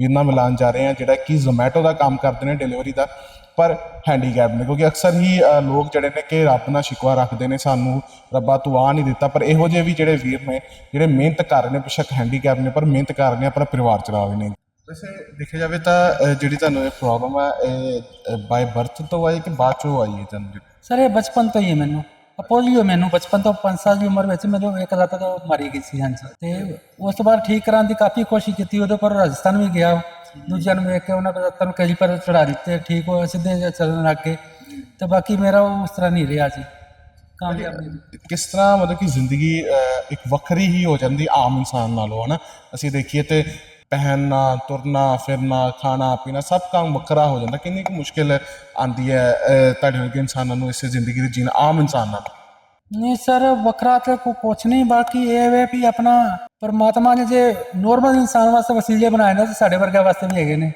ਵੀਰ ਨਾਲ ਮਿਲਾਨ ਜਾ ਰਹੇ ਹਾਂ ਜਿਹੜਾ ਕਿ ਜ਼ੋਮੈਟੋ ਦਾ ਕੰਮ ਕਰਦੇ ਨੇ ਡਿਲੀਵਰੀ ਦਾ, ਪਰ ਹੈਂਡੀਕੈਪ ਨੇ, ਕਿਉਂਕਿ ਅਕਸਰ ਹੀ ਲੋਕ ਜਿਹੜੇ ਨੇ ਕਿ ਰੱਬ ਨਾਲ ਸ਼ਿਕਵਾ ਰੱਖਦੇ ਨੇ, ਸਾਨੂੰ ਰੱਬਾ ਤੂੰ ਆ ਨਹੀਂ ਦਿੱਤਾ, ਪਰ ਇਹੋ ਜਿਹੇ ਵੀ ਜਿਹੜੇ ਵੀਰ ਨੇ, ਜਿਹੜੇ ਮਿਹਨਤ ਕਰ ਰਹੇ ਨੇ, ਬੇਸ਼ੱਕ ਹੈਂਡੀਕੈਪ ਨੇ, ਪਰ ਮਿਹਨਤ ਕਰ ਰਹੇ ਨੇ, ਆਪਣਾ ਪਰਿਵਾਰ ਚਲਾ ਰਹੇ ਨੇ। ਵੈਸੇ ਦੇਖਿਆ ਜਾਵੇ ਤਾਂ ਜਿਹੜੀ ਤੁਹਾਨੂੰ ਇਹ ਪ੍ਰੋਬਲਮ ਹੈ ਇਹ ਬਾਈ ਬਰਥ ਤੋਂ ਆਈ ਕਿ ਬਾਅਦ ਚੋਂ ਆਈ ਹੈ ਤੁਹਾਨੂੰ? ਸਰ ਇਹ ਬਚਪਨ ਤੋਂ ਹੀ ਹੈ ਮੈਨੂੰ। ਪੋਲੀਓ ਮੈਨੂੰ ਬਚਪਨ ਤੋਂ 5 ਸਾਲ ਦੀ ਉਮਰ ਵਿੱਚ ਮੈਨੂੰ ਇੱਕ ਲੱਤ ਤੋਂ ਮਾਰੀ ਗਈ ਸੀ, ਹਾਂਜੀ। ਤੇ ਉਸ ਤੋਂ ਬਾਅਦ ਠੀਕ ਕਰਾਉਣ ਦੀ ਕਾਫੀ ਕੋਸ਼ਿਸ਼ ਕੀਤੀ, ਉਹਦੇ ਪਰ ਰਾਜਸਥਾਨ ਵੀ ਗਿਆ। ਦੂਜਿਆਂ ਨੂੰ ਵੇਖ ਕੇ ਉਹਨਾਂ ਦੇ ਲੱਤਾਂ ਨੂੰ ਕਈ ਪਰ ਚੜਾ ਦਿੱਤੇ, ਠੀਕ ਹੋਇਆ, ਸਿੱਧੇ ਚੱਲਣ ਲੱਗ ਗਏ। ਤੇ ਬਾਕੀ ਮੇਰਾ ਉਹ ਉਸ ਤਰ੍ਹਾਂ ਨਹੀਂ ਰਿਹਾ ਜੀ। ਕਾਮਯਾਬ ਕਿਸ ਤਰ੍ਹਾਂ ਮਤਲਬ ਕਿ ਜ਼ਿੰਦਗੀ ਇੱਕ ਵੱਖਰੀ ਹੀ ਹੋ ਜਾਂਦੀ ਆਮ ਇਨਸਾਨ ਨਾਲੋਂ, ਹਨਾ? ਅਸੀਂ ਦੇਖੀਏ ਤੇ ਪਹਿਨਣਾ ਤੁਰਨਾ ਫਿਰਨਾ ਖਾਣਾ ਪੀਣਾ ਸਭ ਕੰਮ ਵੱਖਰਾ ਹੋ ਜਾਂਦਾ। ਕਿੰਨੀ ਕੁ ਮੁਸ਼ਕਿਲ ਆਂਦੀ ਹੈ ਤੁਹਾਡੇ ਵਰਗੇ ਇਨਸਾਨਾਂ ਨੂੰ ਇਸ ਜ਼ਿੰਦਗੀ ਦੇ ਜੀਣਾ ਆਮ ਇਨਸਾਨ ਨਾਲ ਨਹੀਂ ਸਰ ਵੱਖਰਾ ਤੇ ਕੋ ਕੁਛ ਨਹੀਂ ਬਾਕੀ ਇਹ ਵੇ ਵੀ ਆਪਣਾ ਪਰਮਾਤਮਾ ਨੇ ਜੇ ਨੋਰਮਲ ਇਨਸਾਨ ਵਾਸਤੇ ਵਸੀਲੇ ਬਣਾਏ ਨੇ ਤੇ ਸਾਡੇ ਵਰਗਾ ਵਾਸਤੇ ਵੀ ਹੈਗੇ ਨੇ।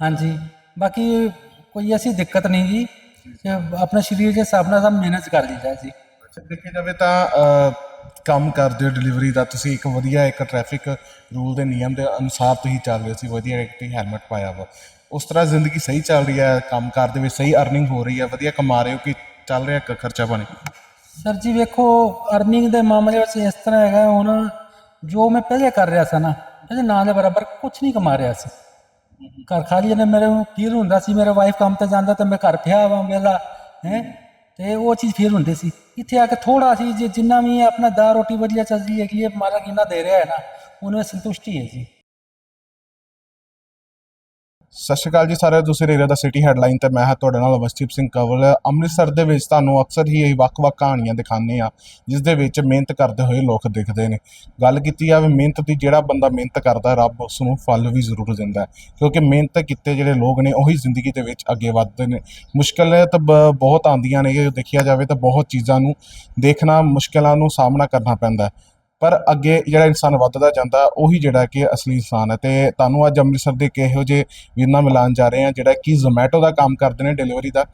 ਹਾਂਜੀ। ਬਾਕੀ ਕੋਈ ਐਸੀ ਦਿੱਕਤ ਨਹੀਂ ਜੀ। ਆਪਣੇ ਸਰੀਰ ਦੇ ਹਿਸਾਬ ਨਾਲ ਸਭ ਮਿਹਨਤ ਕਰ ਲਈਦਾ ਜੀ। ਅੱਛਾ ਦੇਖਿਆ ਜਾਵੇ ਤਾਂ ਕੰਮ ਕਰਦੇ ਹੋ ਡਿਲੀਵਰੀ ਦਾ, ਤੁਸੀਂ ਇੱਕ ਵਧੀਆ ਇੱਕ ਟ੍ਰੈਫਿਕ ਰੂਲ ਦੇ ਨਿਯਮ ਦੇ ਅਨੁਸਾਰ ਤੁਸੀਂ ਚੱਲ ਰਹੇ ਸੀ ਵਧੀਆ ਇੱਕ ਤੁਸੀਂ ਹੈਲਮਟ ਪਾਇਆ ਵਾ। ਉਸ ਤਰ੍ਹਾਂ ਜ਼ਿੰਦਗੀ ਸਹੀ ਚੱਲ ਰਹੀ ਹੈ, ਕੰਮ ਦੇ ਵਿੱਚ ਸਹੀ ਅਰਨਿੰਗ ਹੋ ਰਹੀ ਹੈ, ਵਧੀਆ ਕਮਾ ਰਹੇ ਹੋ ਕਿ ਚੱਲ ਰਿਹਾ ਖਰਚਾ ਪਾਣੀ ਸਰ ਜੀ ਵੇਖੋ ਅਰਨਿੰਗ ਦੇ ਮਾਮਲੇ ਵਿੱਚ ਇਸ ਤਰ੍ਹਾਂ ਹੈਗਾ, ਹੁਣ ਜੋ ਮੈਂ ਪਹਿਲੇ ਕਰ ਰਿਹਾ ਸੀ ਨਾ ਇਹਦੇ ਨਾਂ ਦੇ ਬਰਾਬਰ ਕੁਝ ਨਹੀਂ ਕਮਾ ਰਿਹਾ ਸੀ। ਘਰ ਖਾਲੀ ਨੇ ਮੇਰੇ ਨੂੰ ਫੀਲ ਹੁੰਦਾ ਸੀ, ਮੇਰਾ ਵਾਈਫ ਕੰਮ ਤੇ ਜਾਂਦਾ ਤੇ ਮੈਂ ਘਰ ਪਿਆ ਵਾਂ ਵੇਲਾ ਹੈ? ਤੇ ਉਹ ਚੀਜ਼ ਫੀਲ ਹੁੰਦੀ ਸੀ। ਇੱਥੇ ਆ ਕੇ ਥੋੜਾ ਸੀ ਜੇ ਜਿੰਨਾ ਵੀ ਆਪਣਾ ਦਾ ਰੋਟੀ ਵਧੀਆ ਚੱਲਦੀ ਹੈ ਕਿ ਇਹ ਮਾਲਕ ਇੰਨਾ ਦੇ ਰਿਹਾ ਹੈ ਨਾ, ਉਹਨੂੰ ਸੰਤੁਸ਼ਟੀ ਹੈ ਜੀ। ਸਤਿ ਸ਼੍ਰੀ ਅਕਾਲ ਜੀ ਸਾਰੇ ਤੁਸੀਂ ਰੇਰਾ ਦਾ ਸਿਟੀ ਹੈਡਲਾਈਨ ਤੇ ਮੈਂ ਹਾਂ ਤੁਹਾਡੇ ਨਾਲ ਅਵਸਥੀਪ ਸਿੰਘ ਕੰਵਲ। ਅੰਮ੍ਰਿਤਸਰ ਦੇ ਵਿੱਚ ਤੁਹਾਨੂੰ ਅਕਸਰ ਹੀ ਇਹ ਵੱਖ-ਵੱਖ ਕਹਾਣੀਆਂ ਦਿਖਾਉਂਦੇ ਆ ਜਿਸ ਦੇ ਵਿੱਚ ਮਿਹਨਤ ਕਰਦੇ ਹੋਏ ਲੋਕ ਦਿਖਦੇ ਨੇ। ਗੱਲ ਕੀਤੀ ਜਾਵੇ ਮਿਹਨਤ ਦੀ, ਜਿਹੜਾ ਬੰਦਾ ਮਿਹਨਤ ਕਰਦਾ, ਰੱਬ ਉਸ ਨੂੰ ਫਲ ਵੀ ਜ਼ਰੂਰ ਦਿੰਦਾ ਕਿਉਂਕਿ ਮਿਹਨਤ ਕੀਤੇ ਜਿਹੜੇ ਲੋਕ ਨੇ, ਉਹੀ ਜ਼ਿੰਦਗੀ ਦੇ ਵਿੱਚ ਅੱਗੇ ਵੱਧਦੇ ਨੇ। ਮੁਸ਼ਕਲ ਤਾਂ ਬ- ਬਹੁਤ ਆਉਂਦੀਆਂ ਨੇ, ਇਹ ਦੇਖਿਆ ਜਾਵੇ ਤਾਂ ਬਹੁਤ ਚੀਜ਼ਾਂ ਨੂੰ ਦੇਖਣਾ ਮੁਸ਼ਕਲਾਂ ਨੂੰ ਸਾਹਮਣਾ ਕਰਨਾ ਪੈਂਦਾ ਪਰ ਅੱਗੇ ਜਿਹੜਾ ਇਨਸਾਨ ਵੱਧਦਾ ਜਾਂਦਾ ਉਹੀ ਜਿਹੜਾ ਕਿ ਅਸਲੀ ਇਨਸਾਨ ਹੈ। ਤੇ ਤੁਹਾਨੂੰ ਅੱਜ ਅੰਮ੍ਰਿਤਸਰ ਦੇ ਕਿਹੋ ਜਿਹੇ ਵੀਰਨਾ ਮਿਲਾਨ ਜਾ ਰਹੇ ਹਾਂ ਜਿਹੜਾ ਕਿ ਜ਼ੋਮੈਟੋ ਦਾ ਕੰਮ ਕਰਦੇ ਨੇ ਡਿਲੀਵਰੀ ਦਾ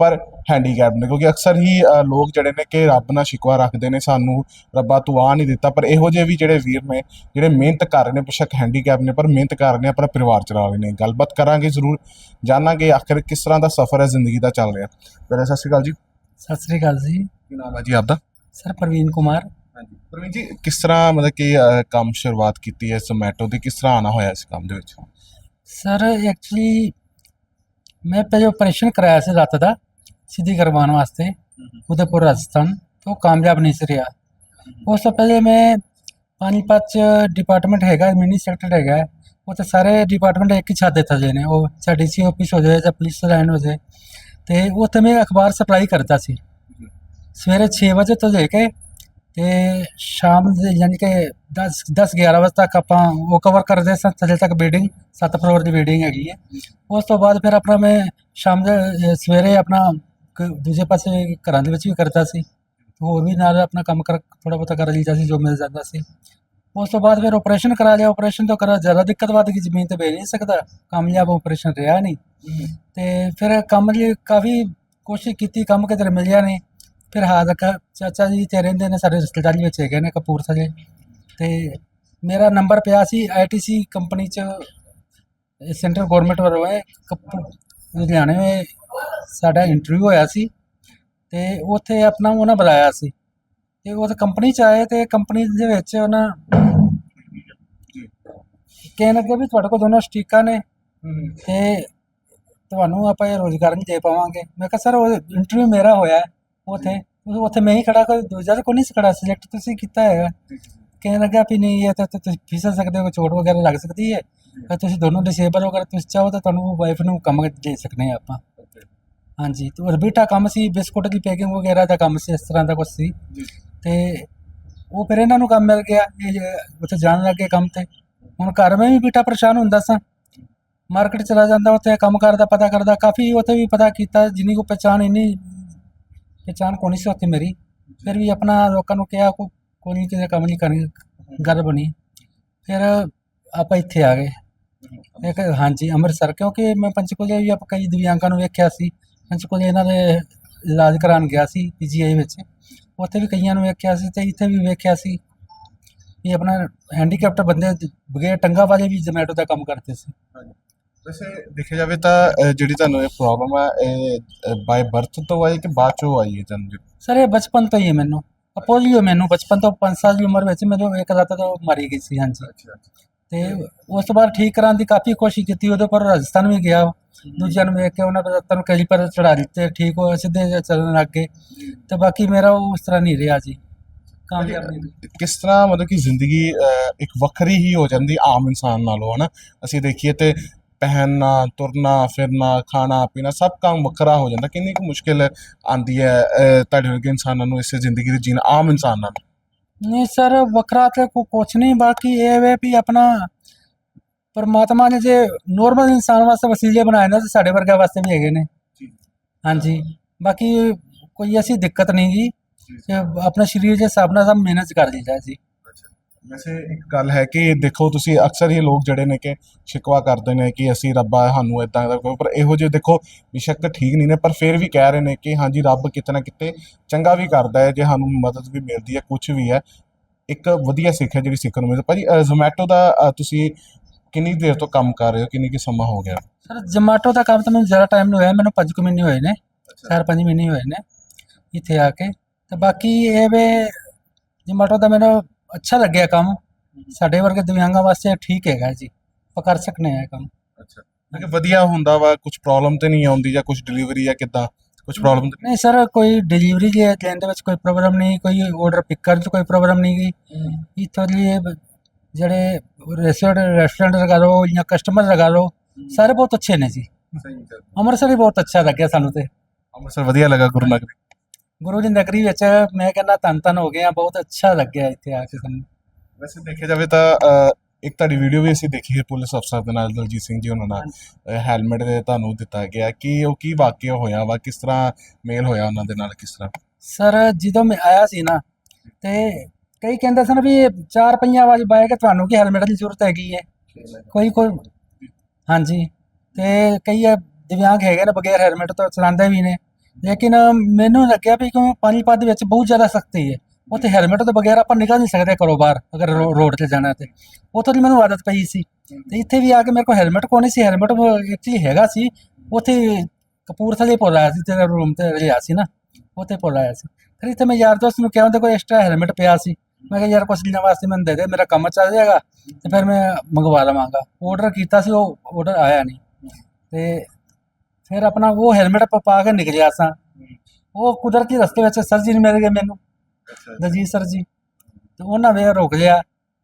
ਪਰ ਹੈਂਡੀਕੈਪ ਨੇ। ਕਿਉਂਕਿ ਅਕਸਰ ਹੀ ਲੋਕ ਜਿਹੜੇ ਨੇ ਕਿ ਰੱਬ ਨਾਲ ਸ਼ਿਕਵਾ ਰੱਖਦੇ ਨੇ ਸਾਨੂੰ ਰੱਬਾ ਤੂੰ ਆ ਨਹੀਂ ਦਿੱਤਾ ਪਰ ਇਹੋ ਜਿਹੇ ਵੀ ਜਿਹੜੇ ਵੀਰ ਨੇ ਜਿਹੜੇ ਮਿਹਨਤ ਕਰ ਰਹੇ ਨੇ ਬੇਸ਼ੱਕ ਹੈਂਡੀਕੈਪ ਨੇ ਪਰ ਮਿਹਨਤ ਕਰ ਰਹੇ ਨੇ ਆਪਣਾ ਪਰਿਵਾਰ ਚਲਾ ਰਹੇ ਨੇ। ਗੱਲਬਾਤ ਕਰਾਂਗੇ ਜ਼ਰੂਰ ਜਾਣਾਂਗੇ ਆਖਿਰ ਕਿਸ ਤਰ੍ਹਾਂ ਦਾ ਸਫ਼ਰ ਹੈ ਜ਼ਿੰਦਗੀ ਦਾ ਚੱਲ ਰਿਹਾ। ਸਤਿ ਸ਼੍ਰੀ ਅਕਾਲ ਜੀ। ਸਤਿ ਸ੍ਰੀ ਅਕਾਲ ਜੀ। ਕੀ ਨਾਮ ਹੈ ਜੀ ਆਪਦਾ? ਸਰ ਪ੍ਰਵੀਨ ਕੁਮਾਰ। ਹਾਂਜੀ। ਪ੍ਰਵੀਨ ਜੀ ਕਿਸ ਤਰ੍ਹਾਂ ਮਤਲਬ ਕਿ ਕੰਮ ਸ਼ੁਰੂਆਤ ਕੀਤੀ ਹੈ ਜ਼ੋਮੈਟੋ ਦੀ? ਕਿਸ ਤਰ੍ਹਾਂ ਆਣਾ ਹੋਇਆ ਇਸ ਕੰਮ ਦੇ ਵਿੱਚ? ਸਰ ਐਕਚੁਅਲੀ ਮੈਂ ਪਹਿਲੇ ਆਪਰੇਸ਼ਨ ਕਰਾਇਆ ਸੀ ਲੱਤ ਦਾ ਸਿੱਧੀ ਕਰਵਾਉਣ ਵਾਸਤੇ ਉਦੈਪੁਰ ਰਾਜਸਥਾਨ ਤੋਂ ਉਹ ਕਾਮਯਾਬ ਨਹੀਂ ਸੀ ਰਿਹਾ। ਉਸ ਤੋਂ ਪਹਿਲੇ ਮੈਂ ਪਾਣੀਪਤ ਚ ਡਿਪਾਰਟਮੈਂਟ ਹੈਗਾ ਮਿਨੀ ਸੈਕਟਰ ਹੈਗਾ। ਉੱਥੇ ਸਾਰੇ ਡਿਪਾਰਟਮੈਂਟ ਇੱਕ ਹੀ ਛੱਤ ਦਿੱਤੇ ਨੇ। ਉਹ ਚਾਹੇ ਡੀਸੀ ਆਫਿਸ ਹੋ ਜਾਏ ਜਾਂ ਪੁਲਿਸ ਲਾਈਨ ਹੋ ਜਾਏ। ਤੇ ਉੱਥੇ ਮੈਂ ਅਖਬਾਰ ਸਪਲਾਈ ਕਰਦਾ ਸੀ। ਸਵੇਰੇ 6 ਵਜੇ ਤੋਂ ਲੈ ਕੇ ਤੇ ਸ਼ਾਮ ਦੇ ਯਾਨੀ ਕਿ 10 10 11 ਵਜੇ ਤੱਕ ਆਪਾਂ ਉਹ ਕਵਰ ਕਰਦੇ ਸਾਂ ਥੱਲੇ ਤੱਕ ਬਿਲਡਿੰਗ 7 ਫਲੋਰ ਦੀ ਬਿਲਡਿੰਗ ਹੈਗੀ ਹੈ। ਉਸ ਤੋਂ ਬਾਅਦ ਫਿਰ ਆਪਣਾ ਮੈਂ ਸ਼ਾਮ ਦੇ ਸਵੇਰੇ ਆਪਣਾ ਦੂਜੇ ਪਾਸੇ ਘਰਾਂ ਦੇ ਵਿੱਚ ਵੀ ਕਰਦਾ ਸੀ। ਹੋਰ ਵੀ ਨਾਲ ਆਪਣਾ ਕੰਮ ਕਰ ਥੋੜਾ ਬਹੁਤਾ ਕਰ ਲਈਦਾ ਸੀ ਜੋ ਮਿਲ ਜਾਂਦਾ ਸੀ। ਉਸ ਤੋਂ ਬਾਅਦ ਫਿਰ ਆਪਰੇਸ਼ਨ ਕਰਾ ਲਿਆ। ਆਪਰੇਸ਼ਨ ਤੋਂ ਕਰਾ ਜ਼ਿਆਦਾ ਦਿੱਕਤ ਵੱਧ ਗਈ ਜ਼ਮੀਨ ਤੇ ਬਹਿ ਨਹੀਂ ਸਕਦਾ। ਕਾਮਯਾਬ ਆਪਰੇਸ਼ਨ ਰਿਹਾ ਨਹੀਂ। ਤੇ ਫਿਰ ਕੰਮ ਲਈ ਕਾਫੀ ਕੋਸ਼ਿਸ਼ ਕੀਤੀ ਕੰਮ ਕਿਧਰ ਮਿਲਿਆ ਨਹੀਂ। ਫਿਰ ਹਾਲ ਤੱਕ ਚਾਚਾ ਜੀ ਤੇ ਰਹਿੰਦੇ ਨੇ, ਸਾਡੇ ਰਿਸ਼ਤੇਦਾਰੀ ਵਿੱਚ ਹੈਗੇ ਨੇ ਕਪੂਰਥਲੇ। ਤੇ ਮੇਰਾ ਨੰਬਰ ਪਿਆ ਸੀ ਆਈਟੀਸੀ ਕੰਪਨੀ ਚ ਸੈਂਟਰ ਗਵਰਨਮੈਂਟ ਵੱਲੋਂ ਹੈ, ਕਪੂ, ਲੁਧਿਆਣੇ ਵਿੱਚ ਸਾਡਾ ਇੰਟਰਵਿਊ ਹੋਇਆ ਸੀ। ਤੇ ਉੱਥੇ ਆਪਣਾ ਉਹਨਾਂ ਬੁਲਾਇਆ ਸੀ। ਤੇ ਉਹ ਕੰਪਨੀ ਚ ਆਏ ਤੇ ਕੰਪਨੀ ਦੇ ਵਿੱਚ ਉਹਨਾਂ ਕਹਿਣ ਲੱਗੇ ਵੀ ਤੁਹਾਡੇ ਕੋਲ ਦੋਨੋਂ ਸਟੀਕਾਂ ਨੇ। ਤੇ ਤੁਹਾਨੂੰ ਆਪਾਂ ਇਹ ਰੋਜ਼ਗਾਰ ਨਹੀਂ ਦੇ ਪਾਵਾਂਗੇ। ਮੈਂ ਕਿਹਾ, ਸਰ, ਉਹ ਇੰਟਰਵਿਊ ਮੇਰਾ ਹੋਇਆ ਹੈ। ਉੱਥੇ ਉਹ- ਉੱਥੇ ਮੈਂ ਹੀ ਖੜਾ ਕੋਈ ਦੂਜਾ ਕੋਈ ਨਹੀਂ ਸੀ ਖੜਾ ਸਿਲੈਕਟ ਤੁਸੀਂ ਕੀਤਾ ਹੈਗਾ। ਕਹਿਣ ਲੱਗਾ ਵੀ ਨਹੀਂ, ਇਹ ਤਾਂ ਤਾਂ ਤੁਸੀਂ ਫਿਸਲ ਸਕਦੇ ਹੋ ਚੋਟ ਵਗੈਰਾ ਲੱਗ ਸਕਦੀ ਹੈ। ਤਾਂ ਤੁਸੀਂ ਦੋਨੋਂ ਡਿਸੇਬਲ ਹੋ ਕਰ ਤੁਸੀਂ ਚਾਹੋ ਤਾਂ ਤੁਹਾਨੂੰ ਵਾਈਫ ਨੂੰ ਕੰਮ ਦੇ ਸਕਨੇ ਆ ਆਪਾਂ। ਹਾਂਜੀ, ਤੇ ਉਹ ਕੰਮ ਸੀ, ਬਿਸਕੁਟ ਦੀ ਪੈਕਿੰਗ ਵਗੈਰਾ ਦਾ ਕੰਮ ਸੀ, ਇਸ ਤਰ੍ਹਾਂ ਦਾ ਕੁਝ ਸੀ। ਤੇ ਉਹ ਫਿਰ ਇਹਨਾਂ ਨੂੰ ਕੰਮ ਮਿਲ ਗਿਆ, ਇਹ ਉੱਥੇ ਜਾਣ ਲੱਗੇ ਕੰਮ ਤੇ। ਹੁਣ ਘਰ ਮੈਂ ਵੀ ਬੀਟਾ ਪਰੇਸ਼ਾਨ ਹੁੰਦਾ ਸਾਂ। ਮਾਰਕੀਟ ਚਲਾ ਜਾਂਦਾ, ਉੱਥੇ ਕੰਮ ਕਰਦਾ, ਪਤਾ ਕਰਦਾ, ਕਾਫੀ ਉੱਥੇ ਵੀ ਪਤਾ ਕੀਤਾ, ਜਿੰਨੀ ਕੋ ਪਛਾਣ ਇੰਨੀ ਪਛਾਣ ਕੋਈ ਨਹੀਂ ਸੀ ਉੱਥੇ ਮੇਰੀ, ਫਿਰ ਵੀ ਆਪਣਾ ਲੋਕਾਂ ਨੂੰ ਕਿਹਾ ਕੋ ਕੋਈ ਨਹੀਂ ਕਿਸੇ ਕੰਮ ਨਹੀਂ ਕਰਨੀ, ਗੱਲ ਬਣੀ। ਫਿਰ ਆਪਾਂ ਇੱਥੇ ਆ ਗਏ। ਇੱਕ ਹਾਂਜੀ, ਅੰਮ੍ਰਿਤਸਰ, ਕਿਉਂਕਿ ਮੈਂ ਪੰਚਕੂਲੇ ਵੀ ਆਪਾਂ ਕਈ ਦਿਵਿਆਂਗਾਂ ਨੂੰ ਵੇਖਿਆ ਸੀ। ਪੰਚਕੂਲੇ ਇਹਨਾਂ ਦੇ ਇਲਾਜ ਕਰਾਉਣ ਗਿਆ ਸੀ, ਪੀਜੀਆਈ ਵਿੱਚ। ਉੱਥੇ ਵੀ ਕਈਆਂ ਨੂੰ ਵੇਖਿਆ ਸੀ ਤੇ ਇੱਥੇ ਵੀ ਵੇਖਿਆ ਸੀ ਵੀ ਆਪਣਾ ਹੈਂਡੀਕੈਪਟ ਬੰਦੇ ਬਗੈਰ ਟੰਗਾ ਵਾਲੇ ਵੀ ਜ਼ੋਮੈਟੋ ਦਾ ਕੰਮ ਕਰਦੇ ਸੀ। ਵੈਸੇ ਦੇਖਿਆ ਜਾਵੇ ਤਾਂ ਜਿਹੜੀ ਤੁਹਾਨੂੰ ਇਹ ਪ੍ਰੋਬਲਮ ਹੈ ਇਹ ਬਾਈ ਬਰਥ ਤੋਂ ਆਈ ਕਿ ਬਾਅਦ ਚੋਂ ਆਈ ਹੈ ਜਨਮ ਸਰ ਇਹ ਬਚਪਨ ਤੋਂ ਹੀ ਹੈ ਮੈਨੂੰ। ਪੋਲੀਓ ਮੈਨੂੰ ਬਚਪਨ ਤੋਂ 5 ਸਾਲ ਦੀ ਉਮਰ ਵਿੱਚ ਮੈਨੂੰ ਇੱਕ ਰਾਤ ਤੋਂ ਮਾਰੀ ਗਈ ਸੀ ਹਾਂਜੀ। ਤੇ ਉਸ ਤੋਂ ਬਾਅਦ ਠੀਕ ਕਰਾਉਣ ਦੀ ਕਾਫੀ ਕੋਸ਼ਿਸ਼ ਕੀਤੀ ਉਹਦੇ ਪਰ ਰਾਜਸਥਾਨ ਵੀ ਗਿਆ। ਦੂਜਿਆਂ ਨੂੰ ਵੇਖ ਕੇ ਉਹਨਾਂ ਪਰ ਤਨ ਕਈ ਪਰ ਚੜਾ ਦਿੱਤੇ ਠੀਕ ਹੋ ਸਿੱਧੇ ਚੱਲਣ ਲੱਗ ਗਏ। ਤੇ ਬਾਕੀ ਮੇਰਾ ਉਸ ਤਰ੍ਹਾਂ ਨਹੀਂ ਰਿਹਾ ਜੀ। ਕਿਸ ਤਰ੍ਹਾਂ ਮਤਲਬ ਕਿ ਜ਼ਿੰਦਗੀ ਇੱਕ ਵੱਖਰੀ ਹੀ ਹੋ ਜਾਂਦੀ ਆਮ ਇਨਸਾਨ ਨਾਲੋਂ ਹਨਾ? ਅਸੀਂ ਦੇਖੀਏ ਤੇ ਪਹਿਨਣਾ ਤੁਰਨਾ ਫਿਰਨਾ ਖਾਣਾ ਪੀਣਾ ਸਭ ਕੰਮ ਵੱਖਰਾ ਹੋ ਜਾਂਦਾ। ਕਿੰਨੀ ਕੁ ਮੁਸ਼ਕਿਲ ਆਂਦੀ ਹੈ ਤੁਹਾਡੇ ਵਰਗੇ ਇਨਸਾਨਾਂ ਨੂੰ ਇਸ ਜ਼ਿੰਦਗੀ ਦੇ ਜੀਣਾ ਆਮ ਇਨਸਾਨਾਂ ਨੂੰ? ਨਹੀਂ ਸਰ ਵੱਖਰਾ ਤੇ ਕੋ ਕੁਛ ਨਹੀਂ ਬਾਕੀ ਇਹ ਵੇ ਵੀ ਆਪਣਾ ਪਰਮਾਤਮਾ ਨੇ ਜੇ ਨੋਰਮਲ ਇਨਸਾਨ ਵਾਸਤੇ ਵਸੀਲੇ ਬਣਾਏ ਨੇ ਤੇ ਸਾਡੇ ਵਰਗਾ ਵਾਸਤੇ ਵੀ ਹੈਗੇ ਨੇ। ਜੀ। ਹਾਂਜੀ। ਬਾਕੀ ਕੋਈ ਐਸੀ ਦਿੱਕਤ ਨਹੀਂ ਜੀ। ਆਪਣੇ ਸਰੀਰ ਦੇ ਹਿਸਾਬ ਨਾਲ ਸਭ ਮਿਹਨਤ ਕਰ ਲਈਦਾ ਜੀ। ਵੈਸੇ ਇੱਕ ਗੱਲ ਹੈ ਕਿ ਦੇਖੋ ਤੁਸੀਂ ਅਕਸਰ ਹੀ ਲੋਕ ਜਿਹੜੇ ਨੇ ਕਿ ਸ਼ਿਕਵਾ ਕਰਦੇ ਨੇ ਕਿ ਅਸੀਂ ਰੱਬਾ ਸਾਨੂੰ ਇਦਾਂ ਦਾ ਕੋਈ ਪਰ ਇਹੋ ਜਿਹੇ ਦੇਖੋ ਬੇਸ਼ੱਕ ਠੀਕ ਨਹੀਂ ਨੇ ਪਰ ਫਿਰ ਵੀ ਕਹਿ ਰਹੇ ਨੇ ਕਿ ਹਾਂਜੀ ਰੱਬ ਕਿਤੇ ਨਾ ਕਿਤੇ ਚੰਗਾ ਵੀ ਕਰਦਾ ਹੈ ਜੇ ਸਾਨੂੰ ਮਦਦ ਵੀ ਮਿਲਦੀ ਹੈ ਕੁਝ ਵੀ ਹੈ। ਇੱਕ ਵਧੀਆ ਸਿੱਖ ਹੈ ਜਿਹੜੀ ਸਿੱਖਣ ਨੂੰ ਮਿਲਦੀ ਭਾਜੀ ਜ਼ੋਮੈਟੋ ਦਾ ਅ, ਤੁਸੀਂ ਕਿੰਨੀ ਦੇਰ ਤੋਂ ਕੰਮ ਕਰ ਰਹੇ ਹੋ? ਕਿੰਨੀ ਕਿ ਸਮਾਂ ਹੋ ਗਿਆ? ਸਰ ਜਮਾਟੋ ਦਾ ਕੰਮ ਤਾਂ ਮੈਨੂੰ ਜ਼ਿਆਦਾ ਟਾਈਮ ਨਹੀਂ ਹੋਇਆ ਮੈਨੂੰ ਪੰਜ ਕੁ ਮਹੀਨੇ ਹੋਏ ਨੇ ਚਾਰ ਪੰਜ ਮਹੀਨੇ ਹੋਏ ਨੇ ਇੱਥੇ ਆ ਕੇ। ਤੇ ਬਾਕੀ ਇਹ ਵੇ ਜਮਾਟੋ ਦਾ ਮੈਨੂੰ ਅੱਛਾ ਲੱਗਿਆ ਕੰਮ। ਸਾਡੇ ਵਰਗੇ ਦਿਵਿਆਂਗਾਂ ਵਾਸਤੇ ਠੀਕ ਹੈਗਾ ਜੀ। ਆਪਾਂ ਕਰ ਸਕਨੇ ਆ ਇਹ ਕੰਮ। ਅੱਛਾ। ਕਿ ਵਧੀਆ ਹੁੰਦਾ ਵਾ ਕੁਝ ਪ੍ਰੋਬਲਮ ਤੇ ਨਹੀਂ ਆਉਂਦੀ ਜਾਂ ਕੁਝ ਡਿਲੀਵਰੀ ਜਾਂ ਕਿੱਦਾਂ? ਕੁਝ ਪ੍ਰੋਬਲਮ ਨਹੀਂ ਸਰ ਕੋਈ ਡਿਲੀਵਰੀ ਦੇ ਲੈਣ ਦੇ ਵਿੱਚ ਕੋਈ ਪ੍ਰੋਬਲਮ ਨਹੀਂ ਕੋਈ ਆਰਡਰ ਪਿਕ ਕਰਨ 'ਚ ਕੋਈ ਪ੍ਰੋਬਲਮ ਨਹੀਂ ਗਈ ਇਹ ਬ- ਜਿਹੜੇ ਰੈਸਟੋਰੈਂਟ ਰੈਸਟੋਰੈਂਟ ਲਗਾ ਲਓ ਜਾਂ ਕਸਟਮਰ ਲਗਾ ਲਓ ਸਾਰੇ ਬਹੁਤ ਅੱਛੇ ਨੇ ਜੀ। ਸਹੀ ਗੱਲ। ਅੰਮ੍ਰਿਤਸਰ ਵੀ ਬਹੁਤ ਅੱਛਾ ਲੱਗਿਆ ਸਾਨੂੰ ਤੇ। ਅੰਮ੍ਰਿਤਸਰ ਵਧੀਆ ਲੱਗਾ ਗੁਰੂ ਨਗਰੀ ਗੁਰੂ ਦੀ ਨਗਰੀ ਵਿੱਚ ਮੈਂ ਕਹਿੰਦਾ ਧੰਨ ਧੰਨ ਹੋ ਗਏ ਆ ਬਹੁਤ ਅੱਛਾ ਲੱਗਿਆ ਇੱਥੇ ਆ ਕੇ ਸਾਨੂੰ। ਵੈਸੇ ਦੇਖਿਆ ਜਾਵੇ ਤਾਂ ਇੱਕ ਤੁਹਾਡੀ ਵੀਡੀਓ ਵੀ ਅਸੀਂ ਦੇਖੀ ਹੈ ਪੁਲਿਸ ਅਫਸਰ ਦੇ ਨਾਲ ਦਲਜੀਤ ਸਿੰਘ ਜੀ ਉਹਨਾਂ ਨਾਲ। ਹੈਲਮਟ ਦੇ ਤੁਹਾਨੂੰ ਦਿੱਤਾ ਗਿਆ। ਕਿ ਉਹ ਕੀ ਵਾਕਿਆ ਹੋਇਆ ਵਾ? ਕਿਸ ਤਰ੍ਹਾਂ ਮੇਲ ਹੋਇਆ ਉਹਨਾਂ ਦੇ ਨਾਲ ਕਿਸ ਤਰ੍ਹਾਂ? ਸਰ ਜਦੋਂ ਮੈਂ ਆਇਆ ਸੀ ਨਾ ਤੇ ਕਈ ਕਹਿੰਦੇ ਸਨ ਵੀ ਇਹ ਚਾਰ ਪਹੀਆਂ ਵਾਲੀ ਬਾਈਕ ਹੈ ਤੁਹਾਨੂੰ ਕੀ ਹੈਲਮਟ ਦੀ ਜ਼ਰੂਰਤ ਹੈਗੀ ਹੈ ਕੋਈ ਕੋਈ ਹਾਂਜੀ। ਤੇ ਕਈ ਇਹ ਦਿਵਿਆਂਗ ਹੈਗੇ ਨੇ ਬਗੈਰ ਹੈਲਮਟ ਤੋਂ ਚਲਾਉਂਦੇ ਵੀ ਨੇ। ਲੇਕਿਨ ਮੈਨੂੰ ਲੱਗਿਆ ਵੀ ਕਿਉਂ ਪਾਣੀਪਤ ਦੇ ਵਿੱਚ ਬਹੁਤ ਜ਼ਿਆਦਾ ਸਖਤੀ ਹੈ। ਉੱਥੇ ਹੈਲਮਟ ਤੋਂ ਬਗੈਰ ਆਪਾਂ ਨਿਕਲ ਨਹੀਂ ਸਕਦੇ ਘਰੋਂ ਬਾਹਰ, ਅਗਰ ਰੋ- ਰੋਡ ਤੇ ਜਾਣਾ ਤੇ। ਉੱਥੋਂ ਦੀ ਮੈਨੂੰ ਆਦਤ ਪਈ ਸੀ। ਤੇ ਇੱਥੇ ਵੀ ਆ ਕੇ ਮੇਰੇ ਕੋਲ ਹੈਲਮਟ ਕੋਈ ਨਹੀਂ ਸੀ ਹੈਲਮਟ ਐਕਚੁਅਲੀ ਹੈਗਾ ਸੀ। ਉੱਥੇ ਕਪੂਰਥਲੇ ਪੁੱਲ ਆਇਆ ਸੀ ਤੇਰਾ ਰੂਮ ਤੇ ਰਿਹਾ ਸੀ ਨਾ, ਉੱਥੇ ਪੁੱਲ ਆਇਆ ਸੀ। ਫਿਰ ਇੱਥੇ ਮੈਂ ਯਾਰ ਦੋਸਤ ਨੂੰ ਕਿਹਾ, ਉਹਦੇ ਕੋਲ ਐਕਸਟਰਾ ਹੈਲਮਟ ਪਿਆ ਸੀ। ਮੈਂ ਕਿਹਾ, ਯਾਰ ਕੁਛ ਦਿਨਾਂ ਵਾਸਤੇ ਮੈਨੂੰ ਦੇ ਦੇ, ਮੇਰਾ ਕੰਮ ਚੱਲ ਜਾਏਗਾ। ਤੇ ਫਿਰ ਮੈਂ ਮੰਗਵਾ ਲਵਾਂਗਾ। ਆਰਡਰ ਕੀਤਾ ਸੀ, ਉਹ ਆਰਡਰ ਆਇਆ ਨਹੀਂ। ਤੇ ਫਿਰ ਆਪਣਾ ਉਹ ਹੈਲਮਟ ਪਾ ਕੇ ਨਿਕਲਿਆ ਸਾਂ। ਉਹ ਕੁਦਰਤੀ ਰਸਤੇ ਵਿੱਚ ਸਰ ਜੀ ਨੇ ਮਿਲ ਗਏ ਮੈਨੂੰ। ਦਲਜੀਤ ਸਰ ਜੀ। ਤੇ ਉਹਨਾਂ ਵੇ ਰੁਕ ਲਿਆ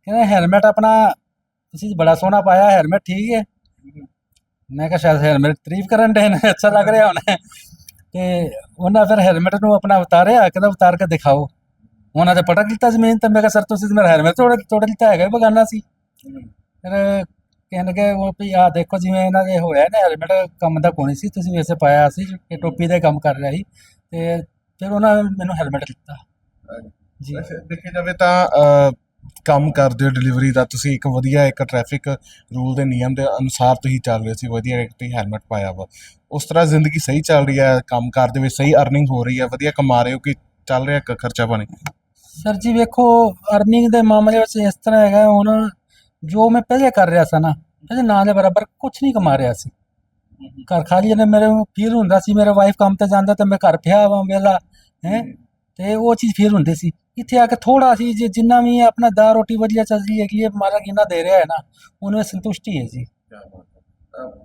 ਕਹਿੰਦਾ ਹੈਲਮਟ ਆਪਣਾ ਤੁਸੀਂ ਬੜਾ ਸੋਹਣਾ ਪਾਇਆ ਹੈਲਮਟ ਠੀਕ ਹੈ ਮੈਂ ਕਿਹਾ ਸ਼ਾਇਦ ਹੈਲਮਟ ਤਾਰੀਫ ਕਰਨ ਦੇ ਨੇ ਅੱਛਾ ਲੱਗ ਰਿਹਾ ਹੋਣਾ। ਤੇ ਉਹਨਾਂ ਫਿਰ ਹੈਲਮਟ ਨੂੰ ਆਪਣਾ ਉਤਾਰਿਆ ਕਹਿੰਦਾ ਉਤਾਰ ਕੇ ਦਿਖਾਓ। ਉਹਨਾਂ ਤੇ ਪਟਕ ਦਿੱਤਾ ਜ਼ਮੀਨ ਤੇ ਮੈਂ ਕਿਹਾ ਸਰ ਤੁਸੀਂ ਮੇਰਾ ਹੈਲਮਟ ਤੋੜ ਤੋੜ ਦਿੱਤਾ ਹੈਗਾ ਬਗਾਨਾ ਸੀ। ਫਿਰ ਕਹਿਣ ਲੱਗੇ ਉਹ ਵੀ ਆ ਦੇਖੋ ਜਿਵੇਂ ਇਹਨਾਂ ਦੇ ਹੋਇਆ ਨਾ ਹੈਲਮਟ ਕੰਮ ਦਾ ਕੋਈ ਸੀ ਤੁਸੀਂ ਵੈਸੇ ਪਾਇਆ ਸੀ ਇਹ ਟੋਪੀ ਦਾ ਕੰਮ ਕਰ ਰਿਹਾ ਸੀ ਤੇ ਫਿਰ ਉਹਨਾਂ ਨੇ ਮੈਨੂੰ ਹੈਲਮਟ ਦਿੱਤਾ। ਜੀ। ਵੈਸੇ ਦੇਖਿਆ ਜਾਵੇ ਤਾਂ ਕੰਮ ਕਰਦੇ ਹੋ ਡਿਲੀਵਰੀ ਦਾ ਤੁਸੀਂ ਇੱਕ ਵਧੀਆ ਇੱਕ ਟ੍ਰੈਫਿਕ ਰੂਲ ਦੇ ਨਿਯਮ ਦੇ ਅਨੁਸਾਰ ਤੁਸੀਂ ਚੱਲ ਰਹੇ ਸੀ ਵਧੀਆ ਇੱਕ ਤੁਸੀਂ ਹੈਲਮਟ ਪਾਇਆ ਵਾ। ਉਸ ਤਰ੍ਹਾਂ ਜ਼ਿੰਦਗੀ ਸਹੀ ਚੱਲ ਰਹੀ ਹੈ ਕੰਮ ਕਾਰ ਦੇ ਵਿੱਚ ਸਹੀ ਅਰਨਿੰਗ ਹੋ ਰਹੀ ਹੈ ਵਧੀਆ ਕਮਾ ਰਹੇ ਹੋ ਕਿ ਚੱਲ ਰਿਹਾ ਕ- ਖਰਚਾ ਪਾਣੀ ਸਰ ਜੀ ਵੇਖੋ ਅਰਨਿੰਗ ਦੇ ਮਾਮਲੇ ਵਿੱਚ ਇਸ ਤਰ੍ਹਾਂ ਹੈਗਾ ਹੁਣ ਜੋ ਮੈਂ ਪਹਿਲੇ ਕਰ ਰਿਹਾ ਸੀ ਨਾ ਪਹਿਲੇ ਨਾਂ ਦੇ ਬਰਾਬਰ ਕੁਝ ਨਹੀਂ ਕਮਾ ਰਿਹਾ ਸੀ। ਘਰ ਖਾਲੀ ਨੇ ਮੇਰੇ ਫੀਲ ਹੁੰਦਾ ਸੀ ਮੇਰਾ ਵਾਈਫ ਕੰਮ ਤੇ ਜਾਂਦਾ ਤੇ ਮੈਂ ਘਰ ਪਿਆ ਵਾਂ ਵੇਲਾ ਹੈ? ਤੇ ਉਹ ਚੀਜ਼ ਫੀਲ ਹੁੰਦੀ ਸੀ। ਇੱਥੇ ਆ ਕੇ ਥੋੜਾ ਸੀ ਜੇ ਜਿੰਨਾ ਵੀ ਆਪਣਾ ਦਾ ਰੋਟੀ ਵਧੀਆ ਚੱਲ ਰਹੀ ਹੈ ਕਿ ਇਹ ਮਾਰਾ ਕਿੰਨਾ ਦੇ ਰਿਹਾ ਹੈ ਨਾ ਉਹਨੂੰ ਸੰਤੁਸ਼ਟੀ ਹੈ ਜੀ।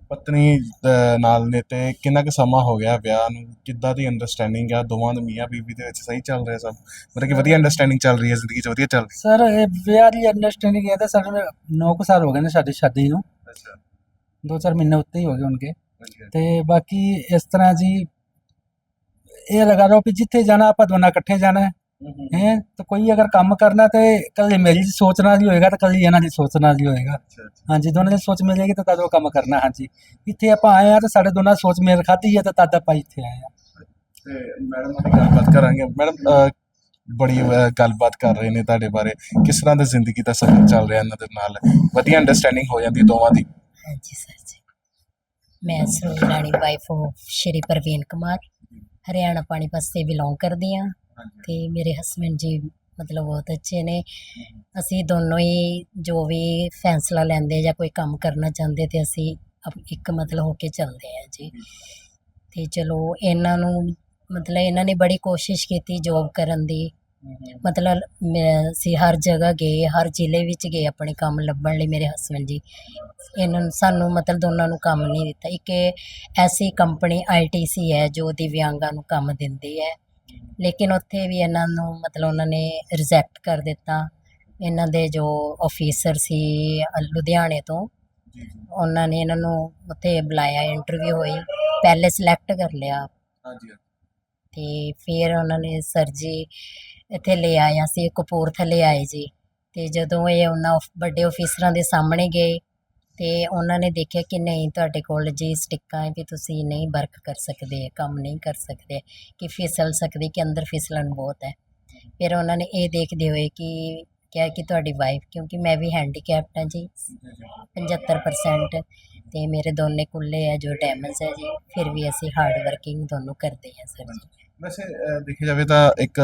ਪਤਨੀ ਅ, ਨਾਲ ਨੇ ਤੇ ਕਿੰਨਾ ਕੁ ਸਮਾਂ ਹੋ ਗਿਆ ਵਿਆਹ ਨੂੰ? ਕਿੱਦਾਂ ਦੀ ਅੰਡਰਸਟੈਂਡਿੰਗ ਆ? ਦੋਵਾਂ ਦੇ ਮੀਆਂ ਬੀਬੀ ਦੇ ਵਿੱਚ ਸਹੀ ਚੱਲ ਰਿਹਾ ਸਭ? ਮਤਲਬ ਕਿ ਵਧੀਆ ਅੰਡਰਸਟੈਂਡਿੰਗ ਚੱਲ ਰਹੀ ਹੈ ਜ਼ਿੰਦਗੀ 'ਚ ਵਧੀਆ ਚੱਲ ਰਹੀ ਸਰ ਇਹ ਵਿਆਹ ਦੀ ਅੰਡਰਸਟੈਂਡਿੰਗ ਹੈ ਤਾਂ ਸਾਡੇ 9 ਸਾਲ ਹੋ ਗਏ ਨੇ ਸਾਡੀ ਸ਼ਾਦੀ ਨੂੰ। ਹੈ ਅੱਛਾ। ਦੋ ਚਾਰ ਮਹੀਨੇ ਉੱਤੇ ਹੀ ਹੋ ਗਏ ਵਧੀਆ ਤੇ ਬਾਕੀ ਇਸ ਤਰ੍ਹਾਂ ਜੀ ਇਹ ਲਗਾ ਲਓ ਵੀ ਜਿੱਥੇ ਜਾਣਾ ਆਪਾਂ ਦੋਨਾਂ ਇਕੱਠੇ ਜਾਣਾ ਹੈ। ਹੈਂ। ਤੇ ਕੋਈ ਅਗਰ ਕੰਮ ਕਰਨਾ ਤੇ ਕੱਲੀ ਮੇਰੀ ਸੋਚਣਾ ਦੀ ਹੋਏਗਾ ਤੇ ਕੱਲੀ ਇਹਨਾਂ ਦੀ ਸੋਚਣਾ ਦੀ ਹੋਏਗਾ। ਹਾਂਜੀ ਦੋਨਾਂ ਦੀ ਸੋਚ ਮਿਲੇਗੀ ਤਾਂ ਤਦ ਉਹ ਕੰਮ ਕਰਨਾ ਹਾਂਜੀ। ਇੱਥੇ ਆਪਾਂ ਆਏ ਆ ਤੇ ਸਾਡੇ ਦੋਨਾਂ ਦੀ ਸੋਚ ਮੇਲ ਖਾਧੀ ਹੈ ਤੇ ਤਦ ਆਪਾਂ ਇੱਥੇ ਆਏ ਆ ਤੇ ਮੈਡਮ ਨਾਲ ਗੱਲਬਾਤ ਕਰਾਂਗੇ। ਮੈਡਮ ਅ, ਬੜੀ ਗੱਲਬਾਤ ਕਰ ਰਹੇ ਨੇ ਤੁਹਾਡੇ ਬਾਰੇ। ਕਿਸ ਤਰ੍ਹਾਂ ਦਾ ਜ਼ਿੰਦਗੀ ਦਾ ਸਫ਼ਰ ਚੱਲ ਰਿਹਾ ਇਹਨਾਂ ਦੇ ਨਾਲ? ਵਧੀਆ ਅੰਡਰਸਟੈਂਡਿੰਗ ਹੋ ਜਾਂਦੀ ਦੋਵਾਂ ਦੀ। ਹਾਂਜੀ ਸਰ ਜੀ। ਮੈਂ ਸਰੋਜ ਰਾਣੀ ਵਾਈਫ ਸ਼੍ਰੀ ਪ੍ਰਵੀਨ ਕੁਮਾਰ। ਹਰਿਆਣਾ ਪਾਣੀਪਤ ਸੇ ਬਿਲੋਂਗ ਕਰਦੀ ਹਾਂ। ਤੇ ਮੇਰੇ ਹਸਬੰਡ ਜੀ ਮਤਲਬ ਬਹੁਤ ਅੱਛੇ ਨੇ। ਅਸੀਂ ਦੋਨੋਂ ਹੀ ਜੋ ਵੀ ਫੈਸਲਾ ਲੈਂਦੇ ਜਾਂ ਕੋਈ ਕੰਮ ਕਰਨਾ ਚਾਹੁੰਦੇ ਤੇ ਅਸੀਂ ਅਪ- ਇੱਕ ਮਤਲਬ ਹੋ ਕੇ ਚੱਲਦੇ ਆ ਜੀ। ਤੇ ਚਲੋ ਇਹਨਾਂ ਨੂੰ ਮਤਲਬ ਇਹਨਾਂ ਨੇ ਬੜੀ ਕੋਸ਼ਿਸ਼ ਕੀਤੀ ਜੋਬ ਕਰਨ ਦੀ। ਮਤਲਬ ਮੈਂ- ਅਸੀਂ ਹਰ ਜਗ੍ਹਾ ਗਏ ਹਰ ਜ਼ਿਲ੍ਹੇ ਵਿੱਚ ਗਏ ਆਪਣੇ ਕੰਮ ਲੱਭਣ ਲਈ ਮੇਰੇ ਹਸਬੰਡ ਜੀ। ਇਹਨਾਂ ਨੂੰ ਸਾਨੂੰ ਮਤਲਬ ਦੋਨਾਂ ਨੂੰ ਕੰਮ ਨਹੀਂ ਦਿੱਤਾ। ਇੱਕ ਇਹ ਐਸੀ ਕੰਪਨੀ ਆਈਟੀਸੀ ਹੈ ਜੋ ਦਿਵਿਆਂਗਾਂ ਨੂੰ ਕੰਮ ਦਿੰਦੀ ਹੈ। ਲੇਕਿਨ ਉੱਥੇ ਵੀ ਇਹਨਾਂ ਨੂੰ ਮਤਲਬ ਉਹਨਾਂ ਨੇ ਰਿਜੈਕਟ ਕਰ ਦਿੱਤਾ। ਇਹਨਾਂ ਦੇ ਜੋ ਆਫੀਸਰ ਸੀ ਲੁਧਿਆਣੇ ਤੋਂ ਉਹਨਾਂ ਨੇ ਇਹਨਾਂ ਨੂੰ ਉੱਥੇ ਬੁਲਾਇਆ ਇੰਟਰਵਿਊ ਹੋਈ ਪਹਿਲੇ ਸਿਲੈਕਟ ਕਰ ਲਿਆ। ਹਾਂਜੀ ਤੇ ਫਿਰ ਉਹਨਾਂ ਨੇ ਸਰ ਜੀ ਇੱਥੇ ਲੈ ਆਇਆ ਸੀ ਕਪੂਰਥਲੇ ਆਏ ਜੀ। ਤੇ ਜਦੋਂ ਇਹ ਉਹਨਾਂ ਵੱਡੇ ਆਫੀਸਰਾਂ ਦੇ ਸਾਹਮਣੇ ਗਏ ਅਤੇ ਉਹਨਾਂ ਨੇ ਦੇਖਿਆ ਕਿ ਨਹੀਂ ਤੁਹਾਡੇ ਕੋਲ ਜੀ ਸਟਿੱਕਾਂ ਹੈ ਵੀ ਤੁਸੀਂ ਨਹੀਂ ਵਰਕ ਕਰ ਸਕਦੇ ਕੰਮ ਨਹੀਂ ਕਰ ਸਕਦੇ ਕਿ ਫਿਸਲ ਸਕਦੇ ਕਿ ਅੰਦਰ ਫਿਸਲਣ ਬਹੁਤ ਹੈ। ਫਿਰ ਉਹਨਾਂ ਨੇ ਇਹ ਦੇਖਦੇ ਹੋਏ ਕਿ ਕਿਹਾ ਕਿ ਤੁਹਾਡੀ ਵਾਈਫ ਕਿਉਂਕਿ ਮੈਂ ਵੀ ਹੈਂਡੀਕੈਪਟ ਹਾਂ ਜੀ 75% ਤੇ ਮੇਰੇ ਦੋਨੇ ਕੁੱਲੇ ਹੈ ਜੋ ਡੈਮੇਜ ਹੈ ਜੀ ਫਿਰ ਵੀ ਅਸੀਂ ਹਾਰਡ ਵਰਕਿੰਗ ਦੋਨੋਂ ਕਰਦੇ ਹਾਂ ਸਰ ਜੀ। ਵੈਸੇ ਅਹ, ਦੇਖਿਆ ਜਾਵੇ ਤਾਂ ਇੱਕ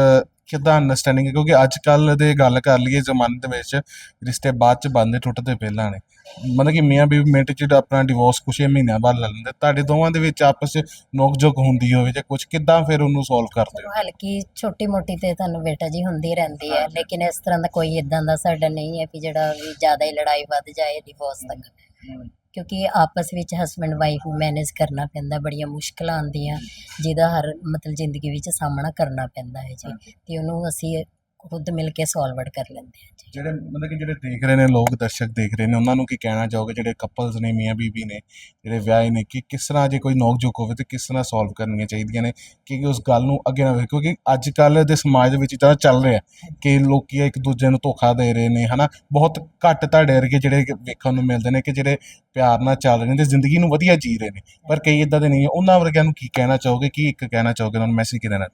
ਕਿੱਦਾਂ ਅੰਡਰਸਟੈਂਡਿੰਗ ਹੈ ਕਿਉਂਕਿ ਅੱਜ ਕੱਲ ਦੇ ਗੱਲ ਕਰ ਲਈਏ ਜ਼ਮਾਨੇ ਦੇ ਵਿੱਚ ਰਿਸ਼ਤੇ ਬਾਅਦ ਚ ਬੰਦੇ ਟੁੱਟਦੇ ਪਹਿਲਾਂ ਨੇ। ਮਤਲਬ ਕਿ ਮੀਆਂ ਬੀਵੀ ਮਿੰਟ ਚ ਆਪਣਾ ਡਿਵੋਰਸ ਕੁਛ ਹੀ ਮਹੀਨਿਆਂ ਬਾਅਦ ਲੈ ਲੈਂਦੇ। ਤੁਹਾਡੇ ਦੋਵਾਂ ਦੇ ਵਿੱਚ ਆਪਸ ਚ ਨੋਕ-ਝੋਕ ਹੁੰਦੀ ਹੋਵੇ ਜਾਂ ਕੁਝ ਕਿੱਦਾਂ ਫਿਰ ਉਹਨੂੰ ਸੋਲਵ ਕਰਦੇ ਹੋ? ਹਲਕੀ ਛੋਟੀ ਮੋਟੀ ਤੇ ਤੁਹਾਨੂੰ ਬੇਟਾ ਜੀ ਹੁੰਦੀ ਰਹਿੰਦੀ ਹੈ ਲੇਕਿਨ ਇਸ ਤਰ੍ਹਾਂ ਦਾ ਕੋਈ ਇਦਾਂ ਦਾ ਸਾਡਾ ਨਹੀਂ ਹੈ ਵੀ ਜਿਹੜਾ ਵੀ ਜ਼ਿਆਦਾ ਹੀ ਲੜਾਈ ਵੱਧ ਜਾਏ ਡਿਵੋਰਸ ਤੱਕ। ਕਿਉਂਕਿ ਆਪਸ ਵਿੱਚ ਹਸਬੰਡ ਵਾਈਫ ਨੂੰ ਮੈਨੇਜ ਕਰਨਾ ਪੈਂਦਾ ਬੜੀਆਂ ਮੁਸ਼ਕਲਾਂ ਆਉਂਦੀਆਂ ਜਿਹਦਾ ਹਰ ਮਤਲਬ ਜ਼ਿੰਦਗੀ ਵਿੱਚ ਸਾਹਮਣਾ ਕਰਨਾ ਪੈਂਦਾ ਹੈ ਜੀ। ਤੇ ਉਹਨੂੰ ਅਸੀਂ ਖੁਦ ਮਿਲ ਕੇ ਸੋਲਵਡ ਕਰ ਲੈਂਦੇ ਜੀ। ਜਿਹੜੇ ਮਤਲਬ ਕਿ ਜਿਹੜੇ ਦੇਖ ਰਹੇ ਨੇ ਲੋਕ ਦਰਸ਼ਕ ਦੇਖ ਰਹੇ ਨੇ ਉਹਨਾਂ ਨੂੰ ਕੀ ਕਹਿਣਾ ਚਾਹੋਗੇ? ਜਿਹੜੇ ਕਪਲਸ ਨੇ ਮੀਆਂ ਬੀਬੀ ਨੇ ਜਿਹੜੇ ਵਿਆਹੇ ਨੇ ਕਿ ਕਿਸ ਤਰ੍ਹਾਂ ਜੇ ਕੋਈ ਨੋਕ ਝੋਕ ਹੋਵੇ ਤੇ ਕਿਸ ਤਰ੍ਹਾਂ ਸੋਲਵ ਕਰਨੀਆਂ ਚਾਹੀਦੀਆਂ ਨੇ? ਕਿ ਉਸ ਗੱਲ ਨੂੰ ਅੱਗੇ ਨਾ ਵਧੇ ਕਿਉਂਕਿ ਅੱਜ ਕੱਲ ਦੇ ਸਮਾਜ ਦੇ ਵਿੱਚ ਤਾਂ ਚੱਲ ਰਿਹਾ ਕਿ ਲੋਕੀ ਇੱਕ ਦੂਜੇ ਨੂੰ ਧੋਖਾ ਦੇ ਰਹੇ ਨੇ ਹਨਾ? ਬਹੁਤ ਘੱਟ ਵਰਗੇ ਜਿਹੜੇ ਕਿ ਵੇਖਣ ਨੂੰ ਮਿਲਦੇ ਨੇ ਕਿ ਜਿਹੜੇ ਪਿਆਰ ਨਾਲ ਚੱਲ ਰਹੇ ਨੇ ਤੇ ਜ਼ਿੰਦਗੀ ਨੂੰ ਵਧੀਆ ਜੀ ਰਹੇ ਨੇ। ਪਰ ਕਈ ਇਦਾਂ ਦੇ ਨਹੀਂ ਉਹਨਾਂ ਵਰਗਿਆਂ ਨੂੰ ਕੀ ਕਹਿਣਾ ਚਾਹੋਗੇ? ਕੀ ਇੱਕ ਕਹਿਣਾ ਚਾਹੋਗੇ? ਉਹਨਾਂ ਨੂੰ ਮੈਸੇਜ ਕੀ ਦੇਣਾ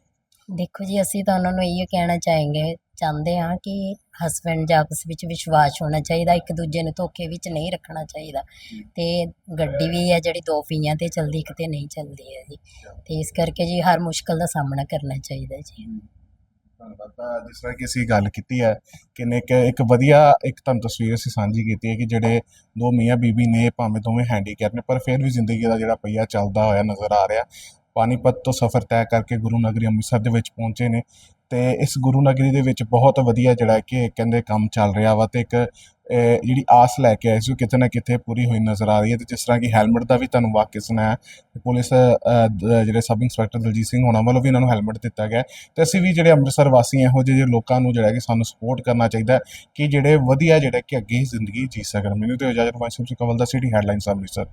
ਦੇਖੋ ਜੀ ਅਸੀਂ ਤਾਂ ਉਹਨਾਂ ਨੂੰ ਇਹੀ ਕਹਿਣਾ ਚਾਹਾਂਗੇ ਚਾਹੁੰਦੇ ਹਾਂ ਕਿ ਹਸਬੈਂਡ ਜਾਂ ਆਪਸ ਵਿੱਚ ਵਿਸ਼ਵਾਸ ਹੋਣਾ ਚਾਹੀਦਾ ਇੱਕ ਦੂਜੇ ਨੂੰ ਧੋਖੇ ਵਿੱਚ ਨਹੀਂ ਰੱਖਣਾ ਚਾਹੀਦਾ। ਤੇ ਗੱਡੀ ਵੀ ਹੈ ਜਿਹੜੀ ਦੋ ਪਹੀਆਂ ਤੇ ਚੱਲਦੀ ਇੱਕ ਤੇ ਨਹੀਂ ਚੱਲਦੀ ਹੈ ਜੀ। ਤੇ ਇਸ ਕਰਕੇ ਜੀ ਹਰ ਮੁਸ਼ਕਲ ਦਾ ਸਾਹਮਣਾ ਕਰਨਾ ਚਾਹੀਦਾ ਜੀ। ਧੰਨਵਾਦ। ਤਾਂ ਜਿਸ ਤਰ੍ਹਾਂ ਕਿ ਅਸੀਂ ਗੱਲ ਕੀਤੀ ਹੈ ਕਿ ਨੇ ਇੱਕ ਇੱਕ ਵਧੀਆ ਇੱਕ ਤੁਹਾਨੂੰ ਤਸਵੀਰ ਅਸੀਂ ਸਾਂਝੀ ਕੀਤੀ ਹੈ ਕਿ ਜਿਹੜੇ ਦੋ ਮੀਆਂ ਬੀਬੀ ਨੇ ਭਾਵੇਂ ਦੋਵੇਂ ਹੈਂਡੀਕੈਪ ਨੇ ਪਰ ਫਿਰ ਵੀ ਜ਼ਿੰਦਗੀ ਦਾ ਜਿਹੜਾ ਪਹੀਆ ਚੱਲਦਾ ਹੋਇਆ ਨਜ਼ਰ ਆ ਰਿਹਾ। ਪਾਣੀਪਤ ਤੋਂ ਸਫ਼ਰ ਤੈਅ ਕਰਕੇ ਗੁਰੂ ਨਗਰੀ ਅੰਮ੍ਰਿਤਸਰ ਦੇ ਵਿੱਚ ਪਹੁੰਚੇ ਨੇ ਤੇ ਇਸ ਗੁਰੂ ਨਗਰੀ ਦੇ ਵਿੱਚ ਬਹੁਤ ਵਧੀਆ ਜਿਹੜਾ ਕਿ ਕਹਿੰਦੇ ਕੰਮ ਚੱਲ ਰਿਹਾ ਵਾ ਤੇ ਇੱਕ ਜਿਹੜੀ ਆਸ ਲੈ ਕੇ ਆਏ ਸੀ ਉਹ ਕਿਤੇ ਨਾ ਕਿਤੇ ਪੂਰੀ ਹੋਈ ਨਜ਼ਰ ਆ ਰਹੀ ਹੈ ਤੇ ਜਿਸ ਤਰ੍ਹਾਂ ਕਿ ਹੈਲਮਟ ਦਾ ਵੀ ਤੁਹਾਨੂੰ ਵਾਕਿਆ ਸੁਣਾਇਆ ਤੇ ਪੁਲਿਸ ਜਿਹੜੇ ਸਬ ਇੰਸਪੈਕਟਰ ਦਲਜੀਤ ਸਿੰਘ ਹੋਣਾ ਵੱਲੋਂ ਵੀ ਇਹਨਾਂ ਨੂੰ ਹੈਲਮਟ ਦਿੱਤਾ ਗਿਆ ਹੈ। ਤੇ ਅਸੀਂ ਵੀ ਜਿਹੜੇ ਅੰਮ੍ਰਿਤਸਰ ਵਾਸੀ ਇਹੋ ਜਿਹੇ ਲੋਕਾਂ ਨੂੰ ਜਿਹੜਾ ਕਿ ਸਾਨੂੰ ਸਪੋਰਟ ਕਰਨਾ ਚਾਹੀਦਾ ਕਿ ਜਿਹੜੇ ਵਧੀਆ ਜਿਹੜਾ ਕਿ ਅੱਗੇ ਜ਼ਿੰਦਗੀ ਜੀ ਸਕਣ ਮੈਨੂੰ ਤੇ ਇਜਾਜ਼ਤ ਸਿੰਘ ਕਵਲ ਦਾ ਸਿਟੀ ਹੈਡਲਾਈਨਸ ਅੰਮ੍ਰਿਤਸਰ